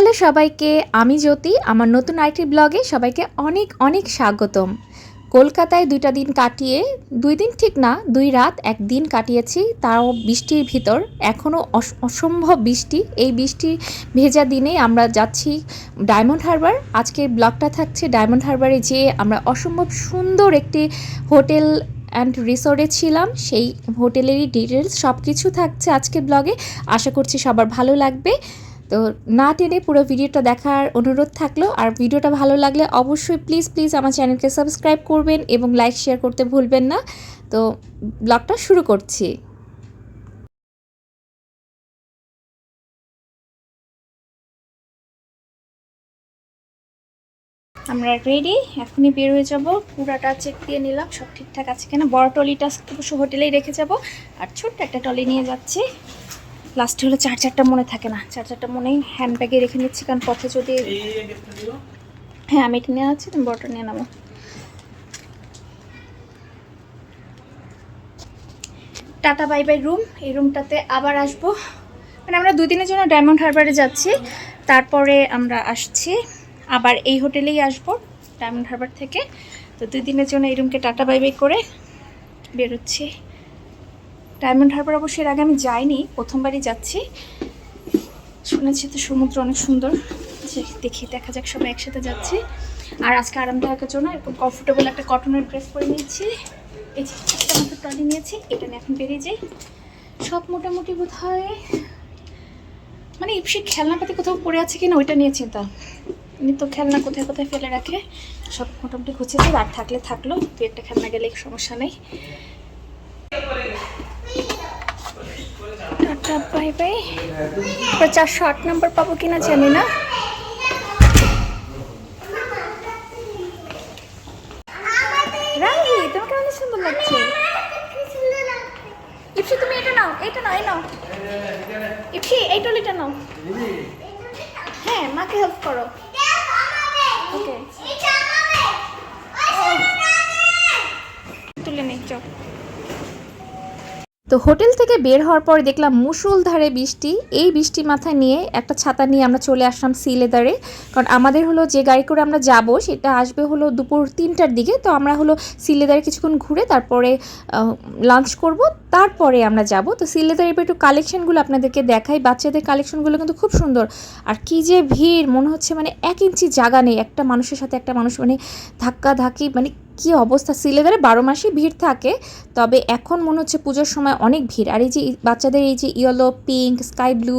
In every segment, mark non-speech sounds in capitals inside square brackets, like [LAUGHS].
Hello সবাইকে, আমি জ্যোতি। আমার নতুন আইটি ব্লগে সবাইকে অনেক অনেক স্বাগতম। কলকাতায় দুইটা দিন কাটিয়ে, দুই দিন ঠিক না, দুই রাত একদিন কাটিয়েছি, তাও বৃষ্টির ভিতর। এখনও অসম্ভব বৃষ্টি। এই বৃষ্টি ভেজা দিনে আমরা যাচ্ছি ডায়মন্ড হারবার। আজকের ব্লগটা থাকছে ডায়মন্ড হারবারে যেয়ে আমরা অসম্ভব সুন্দর একটি হোটেল অ্যান্ড রিসোর্টে ছিলাম। সেই হোটেলেরই ডিটেলস সব কিছু থাকছে আজকের ব্লগে। আশা করছি সবার ভালো লাগবে। তো না টেনে পুরো ভিডিওটা দেখার অনুরোধ থাকল। আর ভিডিওটা ভালো লাগলে অবশ্যই প্লিজ প্লিজ আমার চ্যানেলকে সাবস্ক্রাইব করবেন এবং লাইক শেয়ার করতে ভুলবেন না। তো ব্লগটা শুরু করছি। আমরা রেডি এখনই বের হয়ে যাব। পুরাটা চেক দিয়ে নিলাম, সব ঠিকঠাক আছে কিনা। বড় টলিটা হোটেলেই রেখে যাব। আর ছোট্ট একটা টলি নিয়ে যাচ্ছি। লাস্টে হলো চার্জারটা মনে থাকে না। চার্জারটা মনেই হ্যান্ডব্যাগে রেখে নিচ্ছি কারণ পথে যদি হ্যাঁ আমি এটা নিয়ে আছি তুমি বড়টা নিয়ে নেব টাটা বাই বাই রুম। এই রুমটাতে আবার আসব। মানে আমরা দুই দিনের জন্য ডায়মন্ড হারবারে যাচ্ছি। তারপরে আমরা আসছি। আবার এই হোটেলেই আসব ডায়মন্ড হারবার থেকে। তো দুই দিনের জন্য এই রুমকে টাটা বাই বাই করে বেরোচ্ছি। ডায়মন্ড হারবার অবশ্যই এর আগে আমি যাইনি, প্রথমবারই যাচ্ছি। শুনেছি তো সমুদ্র অনেক সুন্দর। যে দেখি, দেখা যাক সবাই একসাথে যাচ্ছি। আর আজকে আরামদায়কের জন্য এরকম কমফোর্টেবল একটা কটনের ড্রেস পরে নিয়েছি। এই যে একটা ট্রলি নিয়েছি, এটা নিয়ে এখন বেরিয়ে যাই। সব মোটামুটি বোধ হয় মানে ইপসি খেলনাপাতি কোথাও পড়ে আছে কিনা ওইটা নিয়ে চিন্তা। এমনি তো খেলনা কোথায় কোথায় ফেলে রাখে। সব মোটামুটি গুছিয়েছি আর থাকলে থাকল, দু একটা খেলনা গেলে সমস্যা নেই। Tata bye bye. এবার আট নম্বর পাবো কিনা জানি না রাই তোমাকে অনেক সুন্দর লাগছে ইপসি তুমি এটা নাও এটা নাও এই নাও ইপসি এই টলিটা নাও হ্যাঁ মাকে হেল্প করো ওকে তুলে নেই চল তো হোটেল থেকে বের হওয়ার পর দেখলাম মুসুলধারে বৃষ্টি। এই বৃষ্টি মাথায় নিয়ে একটা ছাতা নিয়ে আমরা চলে আসলাম সিলেদারে। কারণ আমাদের হলো যে গাড়ি করে আমরা যাব, সেটা আসবে হলো দুপুর তিনটার দিকে। তো আমরা হলো সিলেদারে কিছুক্ষণ ঘুরে তারপরে লাঞ্চ করব, তারপরে আমরা যাব। তো সিলেদারে একটু কালেকশনগুলো আপনাদেরকে দেখাই। বাচ্চাদের কালেকশনগুলো কিন্তু খুব সুন্দর। আর কি যে ভিড়, মনে হচ্ছে মানে এক ইঞ্চি জায়গা নেই। একটা মানুষের সাথে একটা মানুষ মানে ধাক্কা ধাক্কি মানে কি অবস্থা? সিলেদারে বারো মাসই ভিড় থাকে, তবে এখন মনে হচ্ছে পুজোর সময় অনেক ভিড়। আর এই যে বাচ্চাদের এই যে ইয়েলো, পিঙ্ক, স্কাই ব্লু,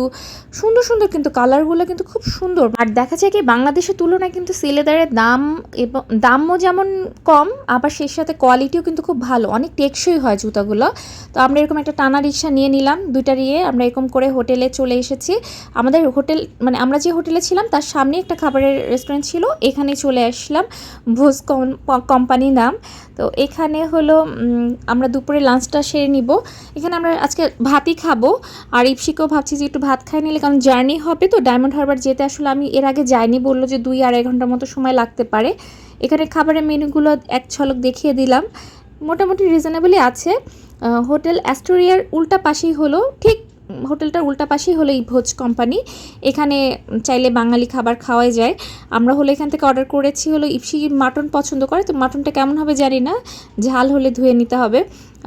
সুন্দর সুন্দর কিন্তু কালারগুলো কিন্তু খুব সুন্দর। আর দেখা যায় কি বাংলাদেশের তুলনায় কিন্তু সিলেদারের দাম এবং দামও যেমন কম, আবার সেই সাথে কোয়ালিটিও কিন্তু খুব ভালো, অনেক টেকসই হয় জুতাগুলো। তো আমরা এরকম একটা টানা রিক্সা নিয়ে নিলাম, দুইটা নিয়ে আমরা এরকম করে হোটেলে চলে এসেছি। আমাদের হোটেল মানে আমরা যে হোটেলে ছিলাম, তার সামনে একটা খাবারের রেস্টুরেন্ট ছিল এখানে চলে আসলাম। ভোজ কোম্পানি নাম তো এখানে হলো আমরা দুপুরে লাঞ্চটা সেরে নিব। এখানে আমরা আজকে ভাতই খাব। আর ইপসিকেও ভাবছি যে একটু ভাত খাই নিলে, কারণ জার্নি হবে তো ডায়মন্ড হারবার যেতে আসলে আমি এর আগে যাইনি, বলল যে দুই আড়াই ঘণ্টার মতো সময় লাগতে পারে। এখানে খাবারের মেনুগুলো এক ছলক দেখিয়ে দিলাম। মোটামুটি রিজনেবলই আছে। হোটেল অ্যাস্টোরিয়ার উল্টা পাশেই হলো, ঠিক হোটেলটার উল্টা পাশেই হলো এই ভোজ কোম্পানি এখানে চাইলে বাঙালি খাবার খাওয়াই যায়। আমরা হলো এখান থেকে অর্ডার করেছি হলো ইপসি মাটন পছন্দ করে। তো মাটনটা কেমন হবে জানি না। ঝাল হলে ধুয়ে নিতে হবে।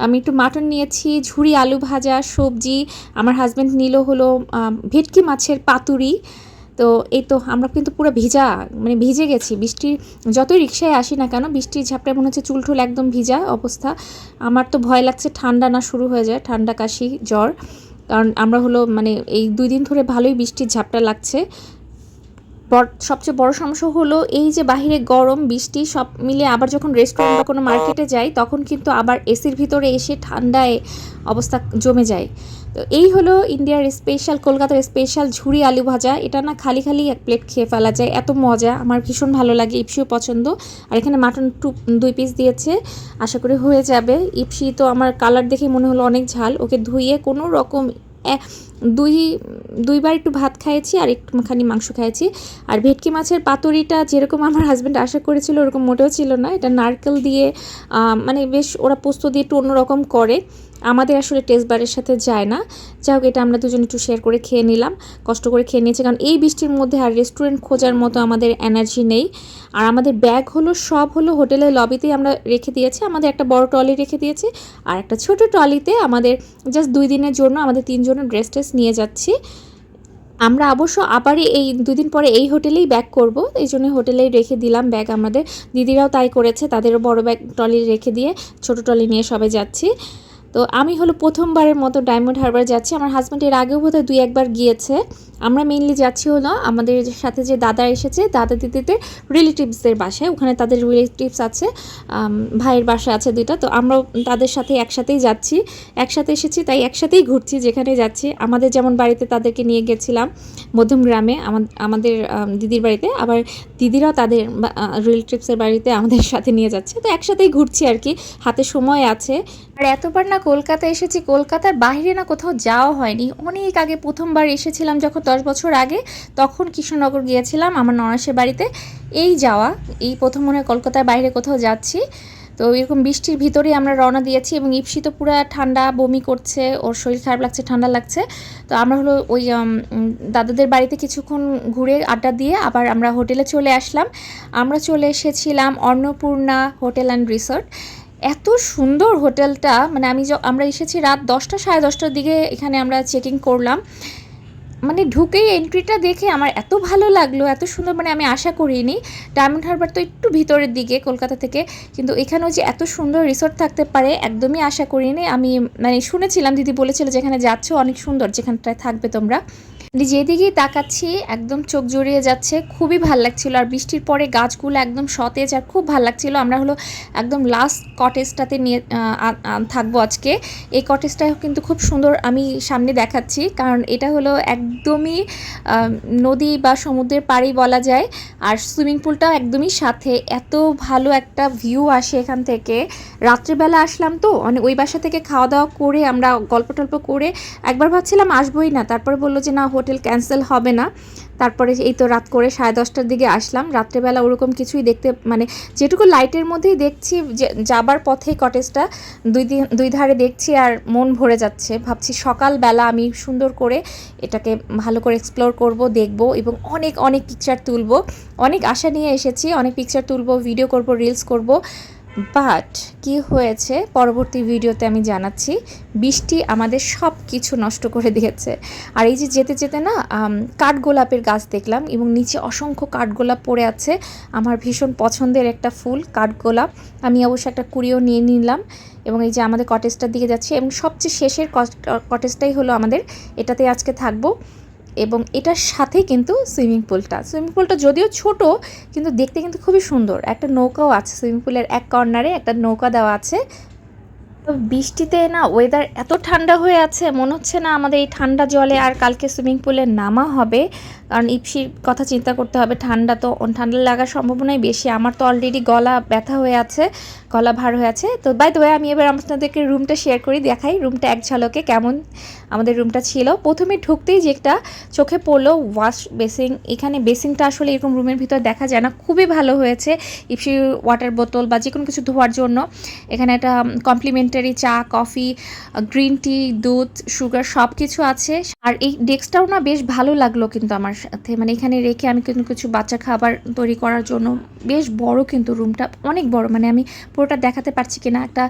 আমি একটু মাটন নিয়েছি ঝুড়ি আলু ভাজা, সবজি। আমার হাজব্যান্ড নিল হলো ভেটকি মাছের পাতুরি। তো এই তো আমরা কিন্তু পুরো ভিজা মানে ভিজে গেছি। বৃষ্টির যতই রিক্সায় আসি না কেন, বৃষ্টির ঝাপটায় মনে হচ্ছে চুলঠুল একদম ভিজা অবস্থা। আমার তো ভয় লাগছে ঠান্ডা না শুরু হয়ে যায়, ঠান্ডা কাশি, জ্বর। কারণ আমরা হলো মানে এই দুই দিন ধরে ভালোই বৃষ্টির ঝাপটা লাগছে। সবচেয়ে বড় সমস্যা হলো এই যে বাহিরে গরম, বৃষ্টি, সব মিলে আবার যখন রেস্টুরেন্ট বা কোনো মার্কেটে যাই, তখন কিন্তু আবার এসির ভিতরে এসে ঠান্ডায় অবস্থা জমে যায়। তো এই হলো ইন্ডিয়ার স্পেশাল কলকাতার স্পেশাল ঝুড়ি আলু ভাজা। এটা না খালি খালি এক প্লেট খেয়ে ফেলা যায়। এত মজা। আমার ভীষণ ভালো লাগে ইপসিও পছন্দ। আর এখানে মাটন টু দুই পিস দিয়েছে। আশা করি হয়ে যাবে। ইপসি তো আমার কালার দেখে মনে হলো অনেক ঝাল। ওকে ধুইয়ে কোনো রকম দুই, দুইবার একটু ভাত খাইয়েছি আর একটুখানি মাংস খাইয়েছি। আর ভেটকি মাছের পাতুরিটা যেরকম আমার হাজব্যান্ড আশা করেছিল, ওরকম মোটেও ছিল না। এটা নারকেল দিয়ে মানে বেশ ওরা পোস্ত দিয়ে একটু অন্যরকম করে। আমাদের আসলে টেস্ট বারের সাথে যায় না। যাই হোক, এটা আমরা দুজন একটু শেয়ার করে খেয়ে নিলাম, কষ্ট করে খেয়ে নিয়েছি। কারণ এই বৃষ্টির মধ্যে আর রেস্টুরেন্ট খোঁজার মতো আমাদের এনার্জি নেই। আর আমাদের ব্যাগ হলো, সব হলো হোটেলের লবিতেই আমরা রেখে দিয়েছি। আমাদের একটা বড় ট্রলি রেখে দিয়েছি। আর একটা ছোট ট্রলিতে আমাদের জাস্ট দুই দিনের জন্য আমাদের তিনজনের ড্রেস ট্রেস নিয়ে যাচ্ছি। আমরা অবশ্য আবারই এই দুদিন পরে এই হোটেলেই ব্যাক করব। এই জন্য হোটেলেই রেখে দিলাম ব্যাগ আমাদের। দিদিরাও তাই করেছে, তাদেরও বড় ব্যাগ ট্রলি রেখে দিয়ে ছোট ট্রলি নিয়ে সবাই যাচ্ছি। তো আমি হলো প্রথমবারের মতো ডায়মন্ড হারবার যাচ্ছি। আমার হাজব্যান্ড এর আগেও বোধহয় দুই একবার গিয়েছে। আমরা মেইনলি যাচ্ছি হলো আমাদের সাথে যে দাদা এসেছে, দাদা দিদিদের রিলেটিভসদের বাসায়। ওখানে তাদের রিলেটিভস আছে ভাইয়ের বাসা আছে দুইটা। তো আমরাও তাদের সাথে একসাথেই যাচ্ছি। একসাথে এসেছি, তাই একসাথেই ঘুরছি যেখানে যাচ্ছি। আমাদের যেমন বাড়িতে তাদেরকে নিয়ে গেছিলাম মধ্যম গ্রামে আমাদের দিদির বাড়িতে। আবার দিদিরাও তাদের রিলেটিভসের বাড়িতে আমাদের সাথে নিয়ে যাচ্ছে। তো একসাথেই ঘুরছি আর কি। হাতে সময় আছে। আর এতবার না কলকাতা এসেছি, কলকাতার বাইরে না কোথাও যাওয়া হয়নি। অনেক আগে প্রথমবার এসেছিলাম যখন দশ বছর আগে তখন কৃষ্ণনগর গিয়েছিলাম আমার ননাসের বাড়িতে। এই যাওয়া, এই প্রথম মনে হয় কলকাতার বাইরে কোথাও যাচ্ছি। তো এরকম বৃষ্টির ভিতরেই আমরা রওনা দিয়েছি এবং ইপসি তো পুরো ঠান্ডা, বমি করছে, ওর শরীর খারাপ লাগছে, ঠান্ডা লাগছে। তো আমরা হলো ওই দাদাদের বাড়িতে কিছুক্ষণ ঘুরে আড্ডা দিয়ে আবার আমরা হোটেলে চলে আসলাম। আমরা চলে এসেছিলাম অন্নপূর্ণা হোটেল অ্যান্ড রিসর্ট। এত সুন্দর হোটেলটা মানে আমি আমরা এসেছি রাত দশটা, সাড়ে দশটার দিকে এখানে আমরা চেকিং করলাম। মানে ঢুকেই এন্ট্রিটা দেখে আমার এত ভালো লাগল, এত সুন্দর মানে আমি আশা করিনি। ডায়মন্ড হারবার তো একটু ভিতরের দিকে, কলকাতা থেকে। কিন্তু এখানেও যে এত সুন্দর রিসোর্ট থাকতে পারে, একদমই আশা করিনি। আমি মানে শুনেছিলাম, দিদি বলেছিল যেখানে যাচ্ছ, অনেক সুন্দর যেখানটায় থাকবে তোমরা। যেদিকেই তাকাচ্ছি, একদম চোখ জড়িয়ে যাচ্ছে, খুবই ভালো লাগছিল। আর বৃষ্টির পরে গাছগুলো একদম সতেজ আর খুব ভালো লাগছিল। আমরা হলো একদম লাস্ট কটেজটাতে নিয়ে থাকব আজকে। এই কটেজটা কিন্তু খুব সুন্দর আমি সামনে দেখাচ্ছি। কারণ এটা হলো একদমই নদী বা সমুদ্রের পাড়ি বলা যায়। আর সুইমিং পুলটাও একদমই সাথে। এত ভালো একটা ভিউ আসে এখান থেকে। রাত্রেবেলা আসলাম তো মানে ওই বাসা থেকে খাওয়া দাওয়া করে আমরা গল্প টল্প করে একবার ভাবছিলাম আসবোই না। তারপরে বলল যে, না হোটেল ক্যান্সেল হবে না। তারপরে এই তো রাত করে সাড়ে দশটার দিকে আসলাম। রাত্রেবেলা ওরকম কিছুই দেখতে মানে যেটুকু লাইটের মধ্যেই দেখছি যে, যাবার পথেই কটেজটা দুই দিন, দুই ধারে দেখছি আর মন ভরে যাচ্ছে। ভাবছি সকালবেলা আমি সুন্দর করে এটাকে ভালো করে এক্সপ্লোর করব, দেখব এবং অনেক অনেক পিকচার তুলব। অনেক আশা নিয়ে এসেছি, অনেক পিকচার তুলব ভিডিও করব রিলস করব। বাট কি হয়েছে? পরবর্তী ভিডিওতে আমি জানাচ্ছি, বৃষ্টি আমাদের সব কিছু নষ্ট করে দিয়েছে। আর এই যে যেতে যেতে না কাঠগোলাপের গাছ দেখলাম এবং নিচে অসংখ্য কাঠগোলাপ পড়ে আছে। আমার ভীষণ পছন্দের একটা ফুল, কাঠগোলাপ। আমি অবশ্য একটা কুড়িও নিয়ে নিলাম এবং এই যে আমাদের কটেজটার দিকে যাচ্ছি এবং সবচেয়ে শেষের কটেজটাই হলো আমাদের। এটাতে আজকে থাকব। এবং এটার সাথে কিন্তু সুইমিং পুলটা। সুইমিং পুলটা যদিও ছোট, কিন্তু দেখতে কিন্তু খুবই সুন্দর। একটা নৌকাও আছে সুইমিং পুলের এক কর্নারে, একটা নৌকা দেওয়া আছে। বৃষ্টিতে না ওয়েদার এত ঠান্ডা হয়ে আছে, মনে হচ্ছে না আমাদের এই ঠান্ডা জলে আর কালকে সুইমিং পুলে নামা হবে। কারণ ইপসির কথা চিন্তা করতে হবে, ঠান্ডা তো ঠান্ডা লাগার সম্ভাবনাই বেশি। আমার তো অলরেডি গলা ব্যথা হয়ে আছে, গলা ভার হয়ে আছে। তো বাই দ্য আমি এবার আপনাদেরকে রুমটা শেয়ার করি, দেখাই রুমটা এক ঝালকে কেমন আমাদের রুমটা ছিল। প্রথমে ঢুকতেই যেটা চোখে পড়ল ওয়াশ বেসিং এখানে বেসিংটা আসলে এরকম রুমের ভিতর দেখা যায় না। খুবই ভালো হয়েছে ইপসি ওয়াটার বোতল বা যে কোনো কিছু ধোয়ার জন্য। এখানে একটা কমপ্লিমেন্টারি চা কফি গ্রিন টি দুধ সুগার সব কিছু আছে। আর এই ডেস্কটাও না বেশ ভালো লাগল কিন্তু আমার। সাথে মানে এখানে রেখে আমি কিন্তু কিছু বাচ্চা খাবার তৈরি করার জন্য বেশ বড় কিন্তু রুমটা, অনেক বড় মানে আমি পুরোটা দেখাতে পারছি কিনা। একটা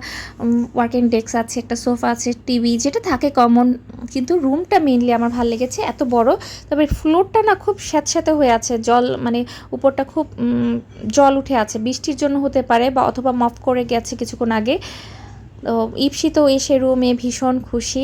ওয়ার্কিং ডেস্ক আছে, একটা সোফা আছে টিভি যেটা থাকে কমন কিন্তু রুমটা মেনলি আমার ভালো লেগেছে, এত বড়। তবে ফ্লোরটা না খুব স্যাঁতস্যাঁতে হয়ে আছে, জল মানে উপরটা খুব জল উঠে আছে। বৃষ্টির জন্য হতে পারে বা অথবা মফ করে গেছে কিছুক্ষণ আগে। তো ইপসি তো এসে রুমে ভীষণ খুশি।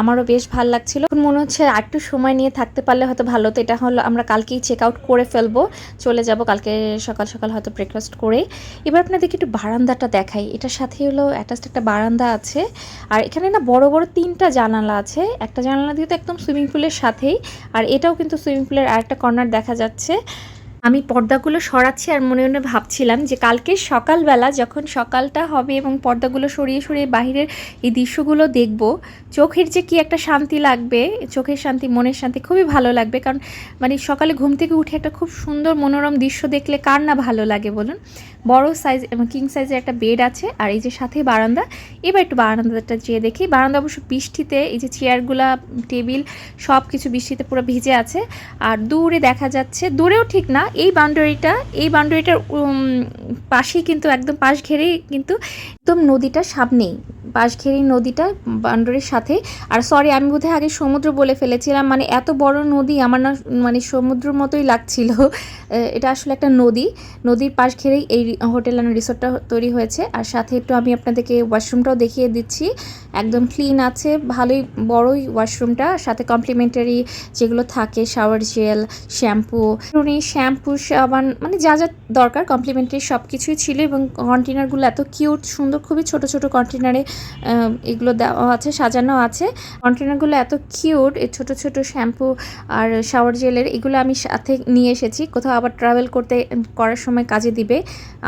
আমারও বেশ ভালো লাগছিল। মনে হচ্ছে একটু সময় নিয়ে থাকতে পারলে হয়তো ভালো হতো। এটা হলো আমরা কালকেই চেক আউট করে ফেলব। চলে যাব কালকে সকাল সকাল হয়তো ব্রেকফাস্ট করে। এবার আপনাদেরকে একটু বারান্দাটা দেখাই। এটার সাথে হলো অ্যাটাচড একটা বারান্দা আছে। আর এখানে না বড় বড় তিনটা জানালা আছে। একটা জানালা দিয়ে তো একদম সুইমিং পুলের সাথেই। আর এটাও কিন্তু সুইমিং পুলের আরেকটা কর্নার দেখা যাচ্ছে। আমি পর্দাগুলো সরাচ্ছি আর মনে মনে ভাবছিলাম যে কালকে সকালবেলা যখন সকালটা হবে এবং পর্দাগুলো সরিয়ে সরিয়ে বাহিরের এই দৃশ্যগুলো দেখব, চোখের যে কি একটা শান্তি লাগবে, চোখের শান্তি, মনের শান্তি খুবই ভালো লাগবে। কারণ মানে সকালে ঘুম থেকে উঠে একটা খুব সুন্দর মনোরম দৃশ্য দেখলে কার না ভালো লাগে বলুন? বড় সাইজ এবং কিং সাইজের একটা বেড আছে আর এই যে সাথে বারান্দা, এবার একটু বারান্দাটা যেয়ে দেখি। বারান্দা অবশ্য বৃষ্টিতে, এই যে চেয়ারগুলা, টেবিল সব কিছু বৃষ্টিতে পুরো ভিজে আছে। আর দূরে দেখা যাচ্ছে, দূরেও ঠিক না এই বাউন্ডারিটা, এই বাউন্ডারিটার পাশেই কিন্তু একদম পাশ ঘেরেই কিন্তু একদম নদীটা সামনেই, পাশ ঘেরেই নদীটা বাউন্ডারির সাথে। আর সরি আমি বোধহয় আগে সমুদ্র বলে ফেলেছিলাম মানে এত বড় নদী আমার না মানে সমুদ্র মতোই লাগছিল। [LAUGHS] এটা আসলে একটা নদী, নদীর পাশ ঘেরেই এই হোটেল অ্যান্ড রিসোর্টটা তৈরি হয়েছে। আর সাথে একটু আমি আপনাদেরকে ওয়াশরুমটাও দেখিয়ে দিচ্ছি। একদম ক্লিন আছে, ভালোই বড়ই ওয়াশরুমটা সাথে কমপ্লিমেন্টারি যেগুলো থাকে শাওয়ার জেল শ্যাম্পু শ্যাম্পু সাবান মানে যা যা দরকার কমপ্লিমেন্টারি সব কিছুই ছিল এবং কন্টেনারগুলো এত কিউট সুন্দর, খুবই ছোট ছোট কন্টেনারে এগুলো দেওয়া আছে, সাজানো আছে। কন্টেনারগুলো এত কিউট এই ছোট ছোট শ্যাম্পু আর শাওয়ার জেলের এগুলো আমি সাথে নিয়ে এসেছি। কোথাও আবার ট্রাভেল করতে করার সময় কাজে দিবে।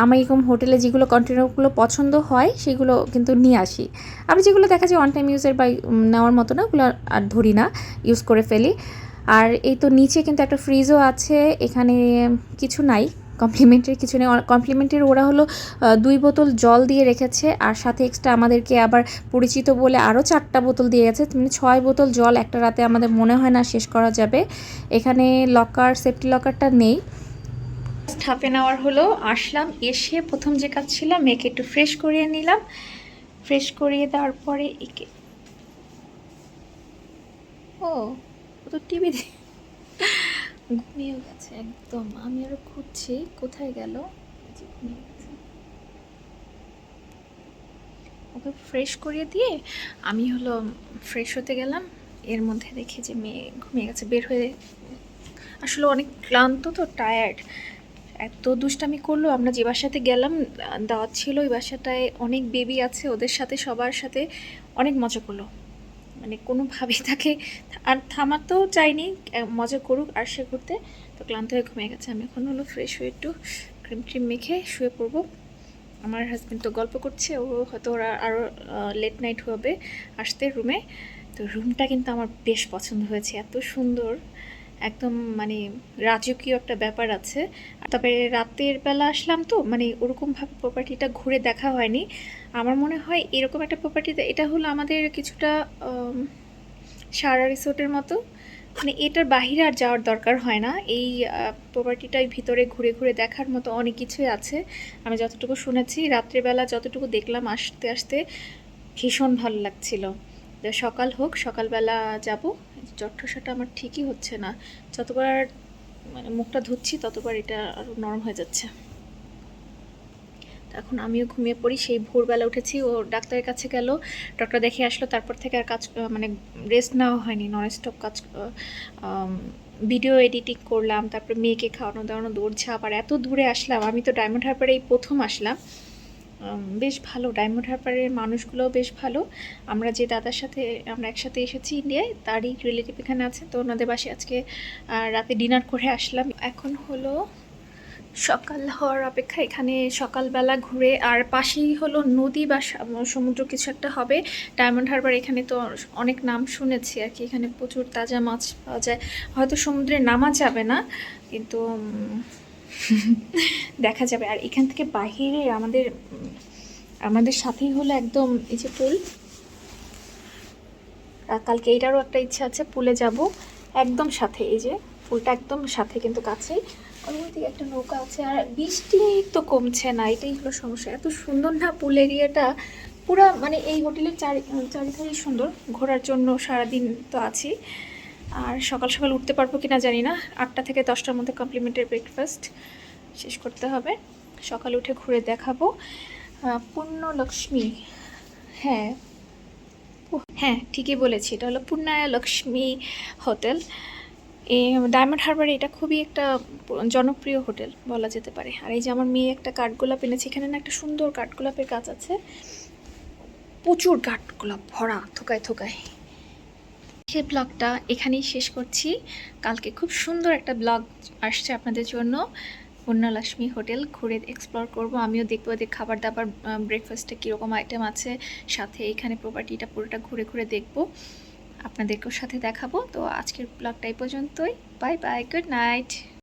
আমার এরকম হোটেলে যেগুলো কন্টেনারগুলো পছন্দ হয়, সেগুলো কিন্তু নিয়ে আসি। আমি যেগুলো দেখা যায় অন টাইম ইউজের বা নেওয়ার মতো না, ওগুলো আর ধরি না ইউজ করে ফেলি। আর এই তো নিচে কিন্তু একটা ফ্রিজও আছে, এখানে কিছু নাই কমপ্লিমেন্টের কিছু নেই কমপ্লিমেন্টের ওরা হলো দুই বোতল জল দিয়ে রেখেছে, আর সাথে এক্সট্রা আমাদেরকে আবার পরিচিত বলে আরও চারটা বোতল দিয়ে গেছে মানে ছয় বোতল জল একটা রাতে আমাদের মনে হয় না শেষ করা যাবে। এখানে লকার সেফটি লকারটা নেই। হাফ এন আওয়ার হলো, আসলাম, এসে প্রথম যে কাজ ছিল, মেয়েকে একটু ফ্রেশ করিয়ে নিলাম। ফ্রেশ করিয়ে দেওয়ার পরে একে ও ও তো টিভি ঘুমিয়ে গেছে, একদম। আমি আরও খুঁজছি, কোথায় গেল? ঘুমিয়ে ওকে ফ্রেশ করিয়ে দিয়ে আমি হলো ফ্রেশ হতে গেলাম। এর মধ্যে দেখি যে মেয়ে ঘুমিয়ে গেছে, বের হয়ে আসলে অনেক ক্লান্ত তো টায়ার্ড এত দুষ্টামি করল, আমরা যে বাসাতে গেলাম, দাওয়াত ছিল, ওই বাসাটায় অনেক বেবি আছে, ওদের সাথে, সবার সাথে অনেক মজা করল। মানে কোনোভাবেই তাকে আর থামাতেও চাইনি, মজা করুক আর সে করতে তো ক্লান্ত হয়ে ঘুমিয়ে গেছে। আমি এখন হলো ফ্রেশ হয়ে একটু ক্রিম ট্রিম মেখে শুয়ে পড়ব। আমার হাজব্যান্ড তো গল্প করছে, ও হয়তো ওরা আরও লেট নাইট হবে, আসতে রুমে তো রুমটা কিন্তু আমার বেশ পছন্দ হয়েছে, এত সুন্দর। একদম মানে রাজকীয় একটা ব্যাপার আছে। তবে রাতের বেলা আসলাম তো মানে ওরকমভাবে প্রপার্টিটা ঘুরে দেখা হয়নি। আমার মনে হয় এরকম একটা প্রপার্টিতে এটা হলো আমাদের কিছুটা সারা রিসোর্টের মতো। মানে এটার বাহিরে আর যাওয়ার দরকার হয় না। এই প্রপার্টিটাই ভিতরে ঘুরে ঘুরে দেখার মতো অনেক কিছুই আছে। আমি যতটুকু শুনেছি, রাত্রেবেলা যতটুকু দেখলাম আসতে আসতে ভীষণ ভালো লাগছিল। সকাল হোক, সকালবেলা যাব। জট্ঠসাটা আমার ঠিকই হচ্ছে না। যতবার মানে মুখটা ধুচ্ছি, ততবার এটা আরও নরম হয়ে যাচ্ছে। এখন আমিও ঘুমিয়ে পড়ি। সেই ভোরবেলা উঠেছি, ও ডাক্তারের কাছে গেল, ডক্টর দেখে আসলো, তারপর থেকে আর কাজ মানে রেস্ট নেওয়া হয়নি। নন স্টপ কাজ ভিডিও এডিটিং করলাম, তারপরে মেয়েকে খাওয়ানো দাওয়ানো দৌড়ঝাঁপ আর এত দূরে আসলাম। আমি তো ডায়মন্ড হারবারে এই প্রথম আসলাম। বেশ ভালো। ডায়মন্ড হারবারের মানুষগুলোও বেশ ভালো। আমরা যে দাদার সাথে, আমরা একসাথে এসেছি ইন্ডিয়ায়, তারই রিলেটিভ এখানে আছে, তো ওনাদের বাসে আজকে রাতে ডিনার করে আসলাম। এখন হলো সকাল হওয়ার অপেক্ষা। এখানে সকালবেলা ঘুরে, আর পাশেই হলো নদী বা সমুদ্র কিছু একটা হবে। ডায়মন্ড হারবার এখানে তো অনেক নাম শুনেছি আর কি। এখানে প্রচুর তাজা মাছ পাওয়া যায়। হয়তো সমুদ্রে নামা যাবে না, কিন্তু [LAUGHS] দেখা যাবে। আর এখান থেকে বাহিরে আমাদের আমাদের সাথেই হলো একদম এই যে পুল। কালকে এইটারও একটা ইচ্ছা আছে, পুলে যাব। একদম সাথে, এই যে পুলটা একদম সাথে কিন্তু কাছেই। ওইদিকে একটা নৌকা আছে, আর বৃষ্টি তো কমছে না, এটাই হলো সমস্যা। এত সুন্দর না পুল এরিয়াটা? পুরা মানে এই হোটেলের চারি, চারিধারেই সুন্দর, ঘোরার জন্য সারাদিন তো আছি আর সকাল সকাল উঠতে পারব কিনা জানি না। আটটা থেকে দশটার মধ্যে কমপ্লিমেন্টারি ব্রেকফাস্ট শেষ করতে হবে। সকালে উঠে ঘুরে দেখাবো। পূর্ণলক্ষ্মী হ্যাঁ। হ্যাঁ ঠিকই বলেছি। এটা হলো পূর্ণায়া লক্ষ্মী হোটেল ডায়মন্ড হারবারে এটা খুবই একটা জনপ্রিয় হোটেল বলা যেতে পারে। আর এই যে আমার মেয়ে একটা কাঠগোলাপ এনেছে, এখানে না একটা সুন্দর কাঠগোলাপের গাছ আছে। প্রচুর কাঠগোলাপ ভরা, থোকায় থোকায়। সে ব্লগটা এখানেই শেষ করছি। কালকে খুব সুন্দর একটা ব্লগ আসছে আপনাদের জন্য। পূর্ণলক্ষ্মী হোটেল ঘুরে এক্সপ্লোর করব। আমিও দেখব ওদের খাবার দাবার ব্রেকফাস্টে কীরকম আইটেম আছে। সাথে এখানে প্রপার্টিটা পুরোটা ঘুরে ঘুরে দেখব। আপনাদেরকেও সাথে দেখাবো। তো আজকের ব্লগটা এই পর্যন্তই। Bye bye good night